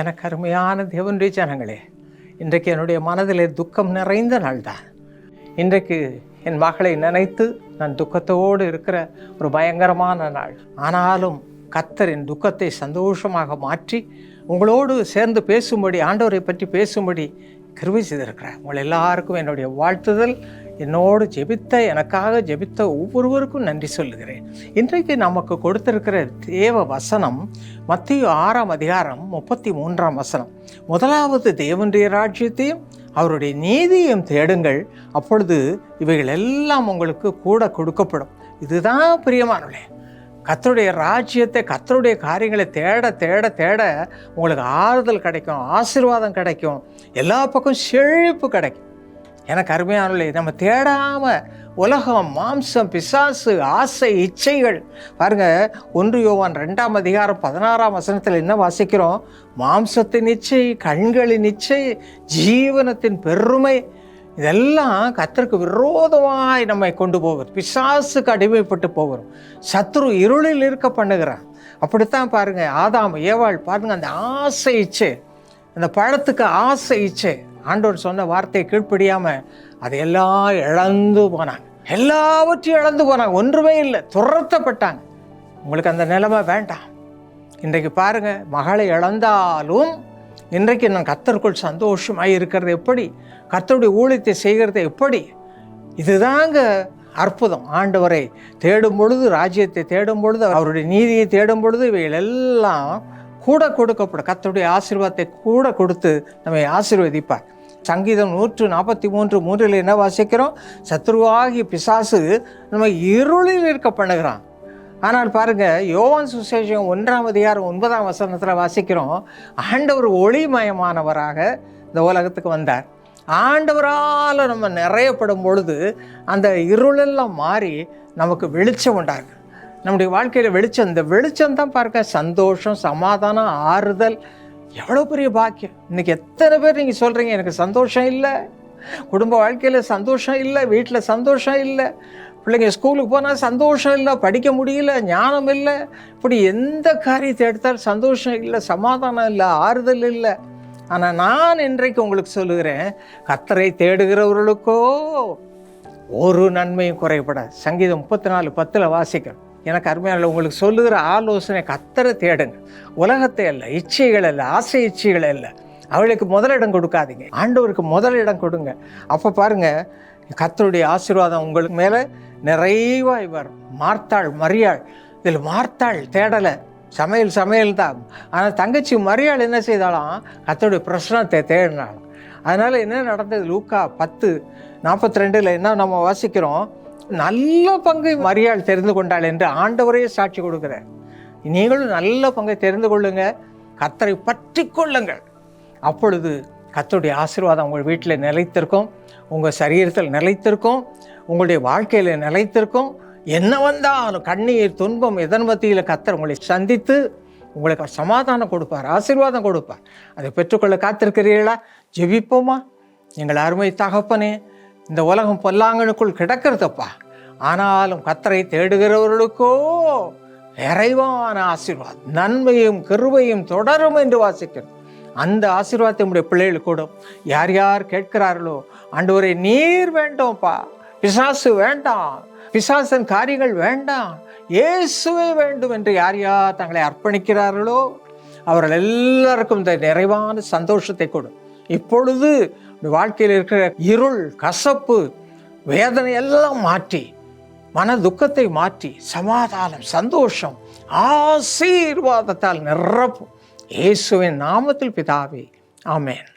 எனக்கு அருமையான தேவனுடைய ஜனங்களே இன்றைக்கு என்னுடைய மனதிலே துக்கம் நிறைந்த நாள்தான். இன்றைக்கு என் மகளை நினைத்து நான் துக்கத்தோடு இருக்கிற ஒரு பயங்கரமான நாள். ஆனாலும் கத்தர் என் துக்கத்தை சந்தோஷமாக மாற்றி உங்களோடு சேர்ந்து பேசும்படி ஆண்டவரை பற்றி பேசும்படி கிருபை செய்திருக்கிறேன். உங்கள் எல்லாருக்கும் என்னுடைய வாழ்த்துதல். என்னோடு ஜெபித்த எனக்காக ஜெபித்த ஒவ்வொருவருக்கும் நன்றி சொல்லுகிறேன். இன்றைக்கு நமக்கு கொடுத்திருக்கிற தேவ வசனம் மத்திய ஆறாம் அதிகாரம் முப்பத்தி மூன்றாம் வசனம். முதலாவது தேவனுடைய ராஜ்யத்தையும் அவருடைய நீதியையும் தேடுங்கள். அப்பொழுது இவைகள் எல்லாம் உங்களுக்கு கூட கொடுக்கப்படும். இதுதான் பிரியமானவளே கத்தருடைய ராஜ்யத்தை கத்தருடைய காரியங்களை தேட தேட தேட உங்களுக்கு ஆறுதல் கிடைக்கும் ஆசீர்வாதம் கிடைக்கும். எல்லா பக்கம் செழிப்பு கிடைக்கும். எனக்கு அருமையானவர்களே நம்ம தேடாமல் உலகம் மாம்சம் பிசாசு ஆசை இச்சைகள். பாருங்க ஒன்று யோவான் ரெண்டாம் அதிகாரம் பதினாறாம் வசனத்தில் என்ன வாசிக்கிறோம்? மாம்சத்தின் இச்சை கண்களின் இச்சை ஜீவனத்தின் பெருமை இதெல்லாம் கத்தருக்கு விரோதமாய் நம்மை கொண்டு போகிறது. பிசாசுக்கு அடிமைப்பட்டு போகிறோம். சத்ரு இருளில் இருக்க பண்ணுகிறான் அப்படித்தான் பாருங்க ஆதாம் ஏவாள் பாருங்க அந்த ஆசை அந்த பழத்துக்கு ஆசை இச்சை. ஆண்டவர் சொன்ன வார்த்தையை கீழ்ப்படியாம அதையெல்லாம் இழந்து போனாங்க. எல்லாவற்றையும் இழந்து போனாங்க. ஒன்றுமே இல்லை துரத்தப்பட்டாங்க. உங்களுக்கு அந்த நிலைமை வேண்டாம். இன்றைக்கு பாருங்க மகளை இழந்தாலும் இன்றைக்கு நான் கத்தருக்குள் சந்தோஷமாக இருக்கிறது எப்படி? கத்தருடைய ஊழியத்தை செய்கிறது எப்படி? இதுதாங்க அற்புதம். ஆண்டவரை தேடும் பொழுது ராஜ்யத்தை தேடும் பொழுது அவருடைய நீதியை தேடும் பொழுது இவைகள் எல்லாம் கூட கொடுக்கப்படும். கத்தருடைய ஆசீர்வாதத்தை கூட கொடுத்து நம்மை ஆசீர்வதிப்பார். சங்கீதம் நூற்று நாற்பத்தி மூன்று மூன்றில் என்ன வாசிக்கிறோம்? சத்ருவாகி பிசாசு நம்ம இருளில் இருக்க பண்ணுகிறான். ஆனால் பாருங்க யோவான் சுசேஷம் ஒன்றாம் அதிகாரம் ஒன்பதாம் வசனத்தில் வாசிக்கிறோம் ஆண்டவர் ஒளிமயமானவராக இந்த உலகத்துக்கு வந்தார். ஆண்டவரால் நம்ம நிறையப்படும் பொழுது அந்த இருளெல்லாம் மாறி நமக்கு வெளிச்சம் உண்டாங்க நம்முடைய வாழ்க்கையில் வெளிச்சம் இந்த வெளிச்சம் தான் பாருங்க சந்தோஷம் சமாதானம் ஆறுதல். எவ்வளோ பெரிய பாக்கியம். இன்னைக்கு எத்தனை பேர் நீங்கள் சொல்கிறீங்க எனக்கு சந்தோஷம் இல்லை. குடும்ப வாழ்க்கையில் சந்தோஷம் இல்லை வீட்டில் சந்தோஷம் இல்லை. பிள்ளைங்க ஸ்கூலுக்கு போனால் சந்தோஷம் இல்லை படிக்க முடியல ஞானம் இல்லை. இப்படி எந்த காரியத்தை எடுத்தால் சந்தோஷம் இல்லை சமாதானம் இல்லை ஆறுதல் இல்லை. ஆனால் நான் இன்றைக்கு உங்களுக்கு சொல்லுகிறேன் கத்தரை தேடுகிறவர்களுக்கோ ஒரு நன்மையும் குறைபடாது. சங்கீதம் முப்பத்தி நாலு பத்தில் வாசிக்கிறேன் எனக்கு அருமையான உங்களுக்கு சொல்லுகிற ஆலோசனை கத்தரை தேடுங்க. உலகத்தை அல்ல இச்சைகள் அல்ல ஆசை இச்சைகள் அல்ல. அவளுக்கு முதலிடம் கொடுக்காதீங்க. ஆண்டவருக்கு முதலிடம் கொடுங்க. அப்போ பாருங்கள் கத்தருடைய ஆசீர்வாதம் உங்களுக்கு மேலே நிறைவா இவர். மார்த்தாள் மரியாள். இதில் மார்த்தாள் தேடலை. சமையல் சமையல் தான் ஆனால் தங்கச்சி மரியாள் என்ன செய்தாலும் கத்தருடைய பிரச்சனத்தை தேடினாலும் அதனால் என்ன நடந்தது? லூக்கா பத்து நாற்பத்தி ரெண்டில் என்ன நம்ம வாசிக்கிறோம்? நல்ல பங்கை மரியாள் தெரிந்து கொண்டாள் என்று ஆண்டவரையே சாட்சி கொடுக்குறார். நீங்களும் நல்ல பங்கை தெரிந்து கொள்ளுங்க. கத்தரை பற்றி கொள்ளுங்கள். அப்பொழுது கத்தருடைய ஆசீர்வாதம் உங்கள் வீட்டில் நிலைத்திருக்கும். உங்கள் சரீரத்தில் நிலைத்திருக்கும். உங்களுடைய வாழ்க்கையில் நிலைத்திருக்கும். என்ன வந்தாலும் கண்ணீர் துன்பம் எதன் மத்தியில் கத்தர் உங்களை சந்தித்து உங்களுக்கு சமாதானம் கொடுப்பார் ஆசீர்வாதம் கொடுப்பார். அதை பெற்றுக்கொள்ள காத்திருக்கிறீர்களா? ஜெபிப்போமா? எங்கள் அருமை தகப்பனே இந்த உலகம் பொல்லாங்கனுக்குள் கிடக்கிறதப்பா. ஆனாலும் கத்தரை தேடுகிறவர்களுக்கோ நிறைவான ஆசீர்வாதம் நன்மையும் கருவையும் தொடரும் என்று வாசிக்கிறோம். அந்த ஆசீர்வாதத்தை உடைய பிள்ளைகள் கூடும். யார் யார் கேட்கிறார்களோ ஆண்டவரை நீர் வேண்டும்ப்பா பிசாசு வேண்டாம். பிசாசன் காரியங்கள் வேண்டாம். இயேசுவே வேண்டும் என்று யார் யார் தங்களை அர்ப்பணிக்கிறார்களோ அவர்கள் எல்லாருக்கும் இந்த நிறைவான சந்தோஷத்தை கொடு. இப்பொழுது வாழ்க்கையில் இருக்கிற இருள் கசப்பு வேதனை எல்லாம் மாற்றி மன துக்கத்தை மாற்றி சமாதானம் சந்தோஷம் ஆசீர்வாதத்தால் நிரப்பும். இயேசுவின் நாமத்தில் பிதாவே ஆமேன்.